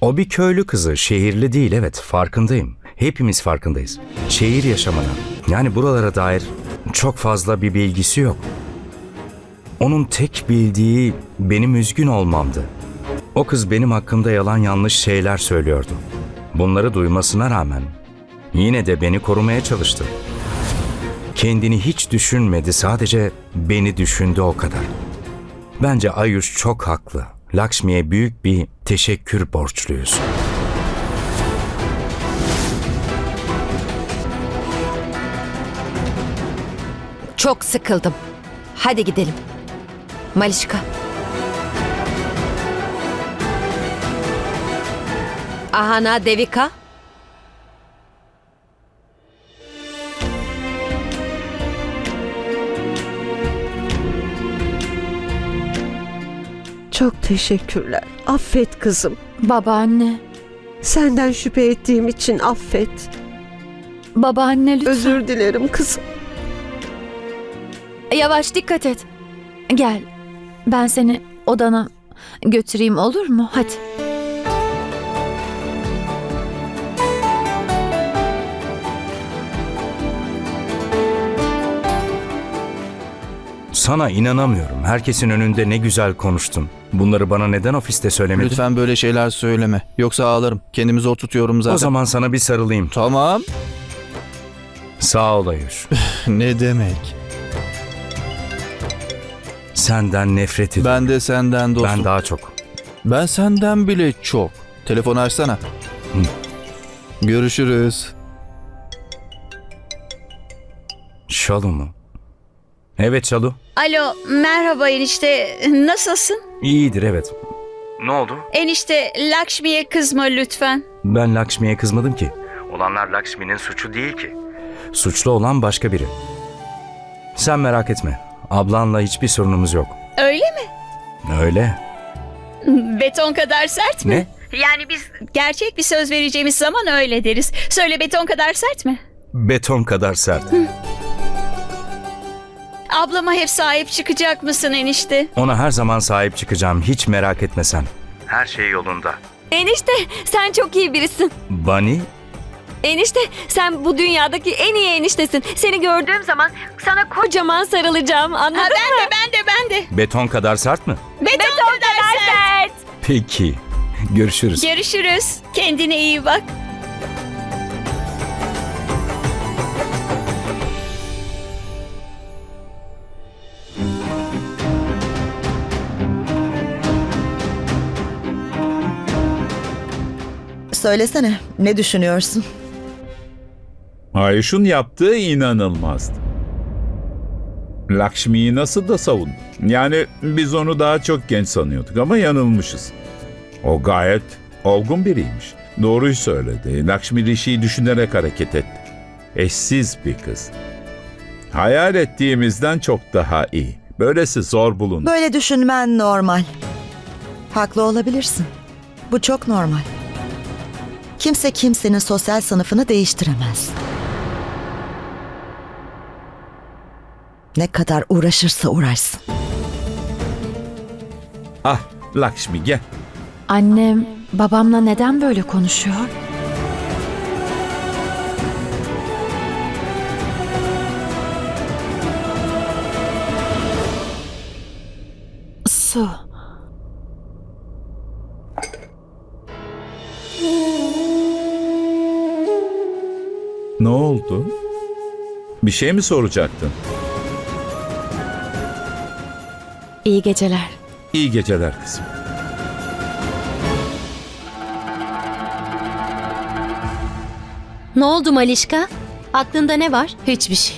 O bir köylü kızı, şehirli değil evet farkındayım. Hepimiz farkındayız. Şehir yaşamına, yani buralara dair çok fazla bir bilgisi yok. Onun tek bildiği benim üzgün olmamdı. O kız benim hakkımda yalan yanlış şeyler söylüyordu. Bunları duymasına rağmen yine de beni korumaya çalıştı. Kendini hiç düşünmedi, sadece beni düşündü o kadar. Bence Ayuş çok haklı. Lakshmi'ye büyük bir teşekkür borçluyuz. Çok sıkıldım. Hadi gidelim. Malişka. Ahana Devika. Çok teşekkürler. Affet kızım. Babaanne. Senden şüphe ettiğim için affet. Babaanne lütfen. Özür dilerim kızım. Yavaş dikkat et. Gel. Ben seni odana götüreyim olur mu? Hadi. Sana inanamıyorum. Herkesin önünde ne güzel konuştun. Bunları bana neden ofiste söylemedin? Lütfen böyle şeyler söyleme. Yoksa ağlarım. Kendimi zor tutuyorum zaten. O zaman sana bir sarılayım. Tamam. Sağ ol Ayuş. Ne demek? Senden nefret ediyorum. Ben de senden dostum. Ben daha çok. Ben senden bile çok. Telefonu açsana. Görüşürüz. Şalu mu? Evet Şalu. Alo, merhaba enişte. Nasılsın? İyidir evet. Ne oldu? Enişte, Lakshmi'ye kızma lütfen. Ben Lakshmi'ye kızmadım ki. Olanlar Lakshmi'nin suçu değil ki. Suçlu olan başka biri. Sen merak etme. Ablanla hiçbir sorunumuz yok. Öyle mi? Öyle. Beton kadar sert mi? Ne? Yani biz gerçek bir söz vereceğimiz zaman öyle deriz. Söyle beton kadar sert mi? Beton kadar sert. Ablama hep sahip çıkacak mısın enişte? Ona her zaman sahip çıkacağım. Hiç merak etme sen. Her şey yolunda. Enişte sen çok iyi birisin. Bunny? Enişte sen bu dünyadaki en iyi eniştesin. Seni gördüğüm zaman sana kocaman sarılacağım. Anladın Ha, ben mı? de ben de ben de. Beton kadar sert mi? Beton, kadar, sert. Peki. Görüşürüz. Görüşürüz. Kendine iyi bak. Söylesene, ne düşünüyorsun? Ayşun yaptığı inanılmazdı. Lakshmi'yi nasıl da savundu. Yani biz onu daha çok genç sanıyorduk ama yanılmışız. O gayet olgun biriymiş. Doğruyu söyledi. Lakshmi Rishi'yi düşünerek hareket etti. Eşsiz bir kız. Hayal ettiğimizden çok daha iyi. Böylesi zor bulunur. Böyle düşünmen normal. Haklı olabilirsin. Bu çok normal. Kimse kimsenin sosyal sınıfını değiştiremez. Ne kadar uğraşırsa uğraşsın. Ah Lakshmi gel. Annem babamla neden böyle konuşuyor? Su. Ne oldu? Bir şey mi soracaktın? İyi geceler. İyi geceler kızım. Ne oldu Malişka? Aklında ne var? Hiçbir şey.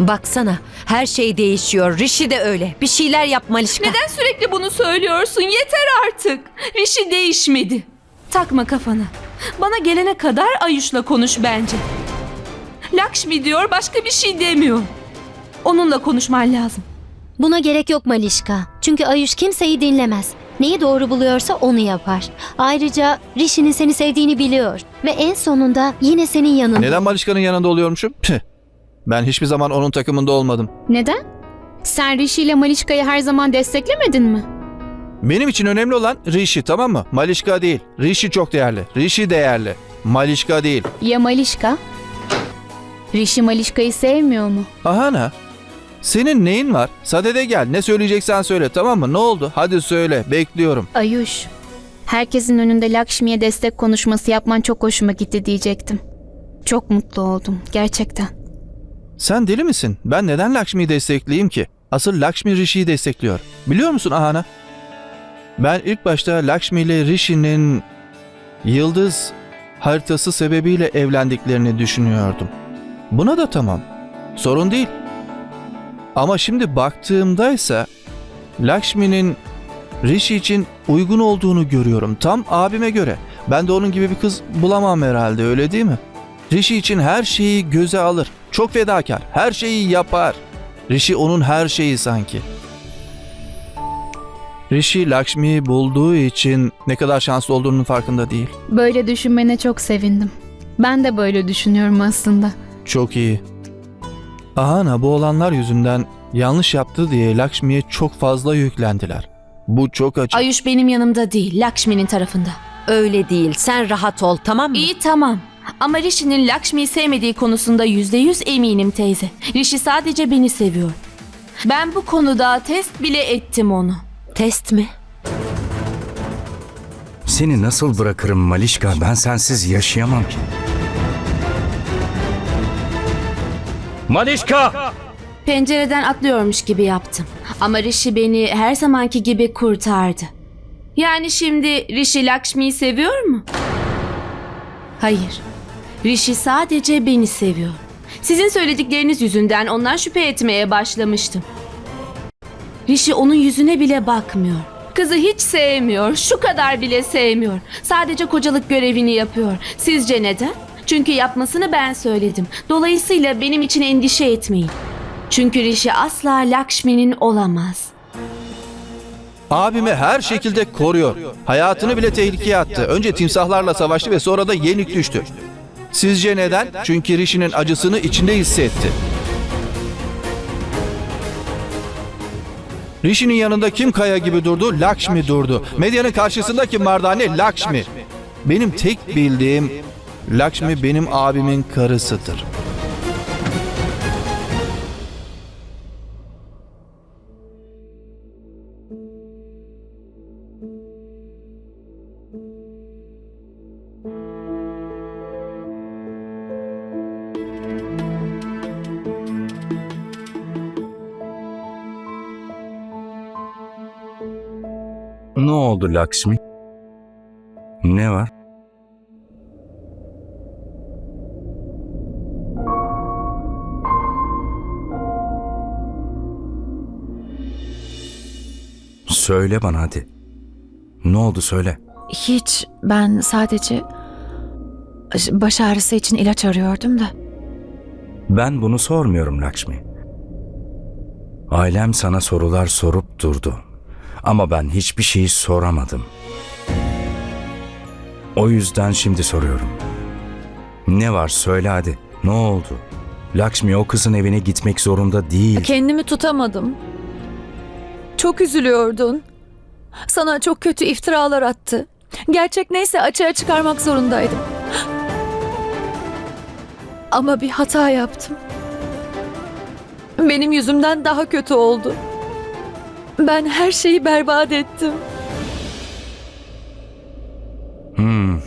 Baksana her şey değişiyor. Rişi de öyle. Bir şeyler yap Malişka. Neden sürekli bunu söylüyorsun? Yeter artık. Rişi değişmedi. Takma kafana. Bana gelene kadar Ayuş'la konuş bence. Lakshmi diyor başka bir şey demiyor. Onunla konuşman lazım. Buna gerek yok Malişka. Çünkü Ayuş kimseyi dinlemez. Neyi doğru buluyorsa onu yapar. Ayrıca Rishi'nin seni sevdiğini biliyor. Ve en sonunda yine senin yanında. Neden Malişka'nın yanında oluyormuşum? Püh. Ben hiçbir zaman onun takımında olmadım. Neden? Sen Rishi ile Malişka'yı her zaman desteklemedin mi? Benim için önemli olan Rishi tamam mı? Malişka değil. Rishi çok değerli. Rishi değerli. Malişka değil. Ya Malişka? Rishi Malişka'yı sevmiyor mu? Ahana. Senin neyin var? Sadede gel. Ne söyleyeceksen söyle tamam mı? Ne oldu? Hadi söyle. Bekliyorum. Ayuş. Herkesin önünde Lakshmi'ye destek konuşması yapman çok hoşuma gitti diyecektim. Çok mutlu oldum gerçekten. Sen deli misin? Ben neden Lakshmi'yi destekleyeyim ki? Asıl Lakshmi Rishi'yi destekliyor. Biliyor musun Ahana? Ben ilk başta Lakshmi ile Rishi'nin yıldız haritası sebebiyle evlendiklerini düşünüyordum. Buna da tamam. Sorun değil. Ama şimdi baktığımda ise Lakshmi'nin Rishi için uygun olduğunu görüyorum. Tam abime göre. Ben de onun gibi bir kız bulamam herhalde öyle değil mi? Rishi için her şeyi göze alır. Çok fedakar. Her şeyi yapar. Rishi onun her şeyi sanki. Rishi Lakshmi'yi bulduğu için ne kadar şanslı olduğunun farkında değil. Böyle düşünmene çok sevindim. Ben de böyle düşünüyorum aslında. Çok iyi. Ahana bu olanlar yüzünden yanlış yaptı diye Lakshmi'ye çok fazla yüklendiler. Bu çok acı. Ayuş benim yanımda değil, Lakshmi'nin tarafında. Öyle değil. Sen rahat ol tamam mı? İyi tamam. Ama Rishi'nin Lakshmi'yi sevmediği konusunda yüzde yüz eminim teyze. Rishi sadece beni seviyor. Ben bu konuda test bile ettim onu. Test mi? Seni nasıl bırakırım Malişka? Ben sensiz yaşayamam ki. Malişka! Pencereden atlıyormuş gibi yaptım. Ama Rishi beni her zamanki gibi kurtardı. Yani şimdi Rishi Lakshmi'yi seviyor mu? Hayır. Rishi sadece beni seviyor. Sizin söyledikleriniz yüzünden ondan şüphe etmeye başlamıştım. Rishi onun yüzüne bile bakmıyor. Kızı hiç sevmiyor. Şu kadar bile sevmiyor. Sadece kocalık görevini yapıyor. Sizce neden? Çünkü yapmasını ben söyledim. Dolayısıyla benim için endişe etmeyin. Çünkü Rishi asla Lakshmi'nin olamaz. Abimi her şekilde koruyor. Hayatını bile tehlikeye attı. Önce timsahlarla savaştı ve sonra da yenik düştü. Sizce neden? Çünkü Rishi'nin acısını içinde hissetti. Rishi'nin yanında kim kaya gibi durdu? Lakshmi durdu. Medyanın karşısında kim vardı anne? Lakshmi. Benim tek bildiğim Lakshmi benim abimin karısıdır. Oldu Lakshmi? Ne var? Söyle bana hadi. Ne oldu söyle. Hiç ben sadece baş ağrısı için ilaç arıyordum da. Ben bunu sormuyorum Lakshmi. Ailem sana sorular sorup durdu. Ama ben hiçbir şeyi soramadım. O yüzden şimdi soruyorum. Ne var söyle hadi. Ne oldu? Lakshmi o kızın evine gitmek zorunda değil. Kendimi tutamadım. Çok üzülüyordun. Sana çok kötü iftiralar attı. Gerçek neyse açığa çıkarmak zorundaydım. Ama bir hata yaptım. Benim yüzümden daha kötü oldu. Ben her şeyi berbat ettim. Hmm.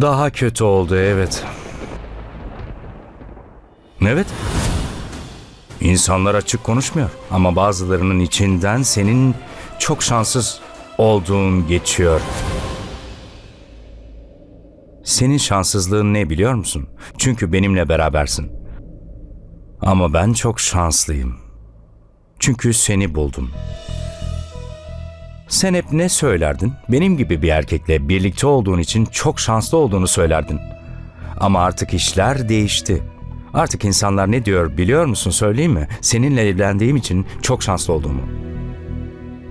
Daha kötü oldu evet. Evet. İnsanlar açık konuşmuyor ama bazılarının içinden senin çok şanssız olduğun geçiyor. Senin şanssızlığın ne biliyor musun? Çünkü benimle berabersin. Ama ben çok şanslıyım. Çünkü seni buldum. Sen hep ne söylerdin? Benim gibi bir erkekle birlikte olduğun için çok şanslı olduğunu söylerdin. Ama artık işler değişti. Artık insanlar ne diyor biliyor musun söyleyeyim mi? Seninle evlendiğim için çok şanslı olduğumu.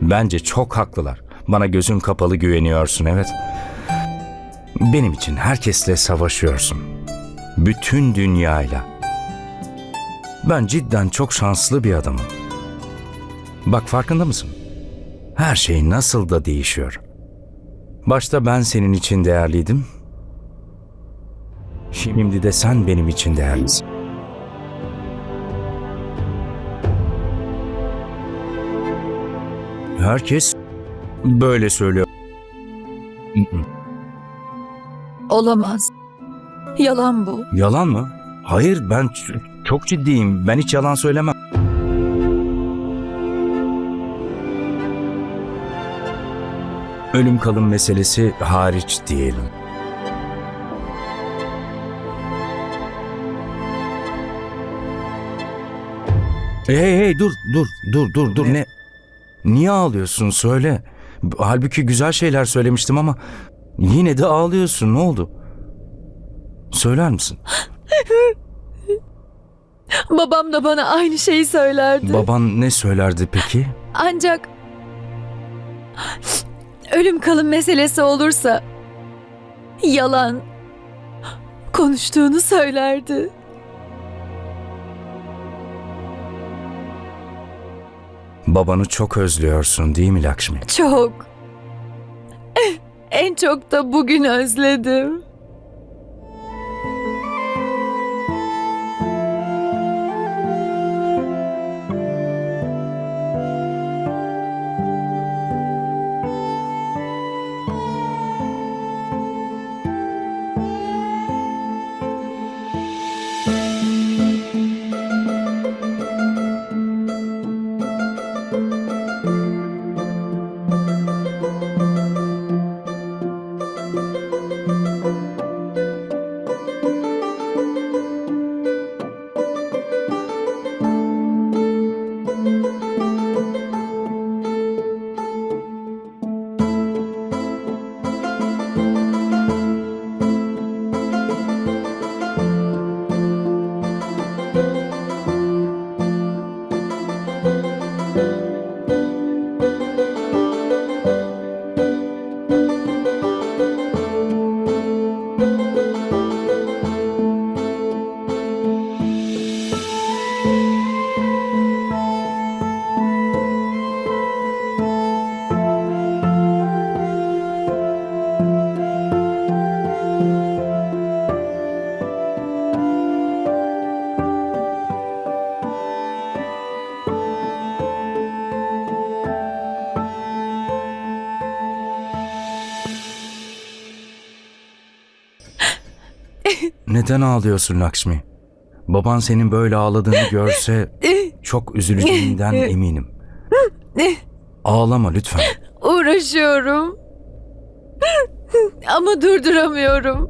Bence çok haklılar. Bana gözün kapalı güveniyorsun evet. Benim için herkesle savaşıyorsun. Bütün dünyayla. Ben cidden çok şanslı bir adamım. Bak farkında mısın? Her şey nasıl da değişiyor. Başta ben senin için değerliydim. Şimdi de sen benim için değerlisin. Herkes böyle söylüyor. Olamaz. Yalan bu. Yalan mı? Hayır ben çok ciddiyim. Ben hiç yalan söylemem. Ölüm kalım meselesi hariç diyelim. Hey hey dur dur dur dur dur ne? Niye ağlıyorsun söyle. Halbuki güzel şeyler söylemiştim ama yine de ağlıyorsun ne oldu? Söyler misin? Babam da bana aynı şeyi söylerdi. Baban ne söylerdi peki? Ancak ölüm kalım meselesi olursa yalan konuştuğunu söylerdi. Babanı çok özlüyorsun değil mi Lakşmi? Çok. En çok da bugün özledim. Neden ağlıyorsun Lakşmi? Baban senin böyle ağladığını görse çok üzüleceğinden eminim. Ağlama lütfen. Uğraşıyorum. Ama durduramıyorum.